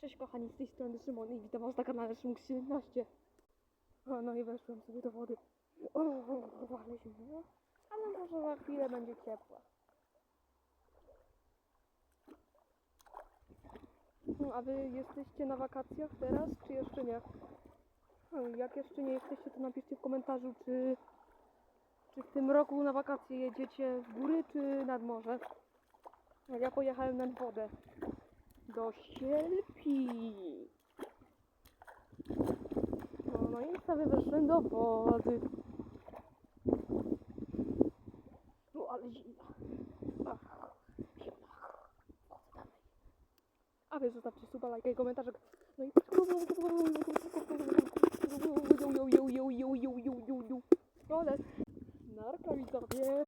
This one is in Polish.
Cześć kochani, z tej strony Szymon i witam was na kanale Szymuk 17. O, no i weszłem sobie do wody. O, ale zimno. Ale może za chwilę będzie ciepła. No, a wy jesteście na wakacjach teraz, czy jeszcze nie? Jak jeszcze nie jesteście, to napiszcie w komentarzu, czy, czy w tym roku na wakacje jedziecie w góry, czy nad morze. Ja pojechałem nad wodę. Do Sielpi. No, no i sobie weszłem do wody. No ale. Woda. A wy zostawcie suba, lajka i komentarze. No i... No, ale... Narka widzowie.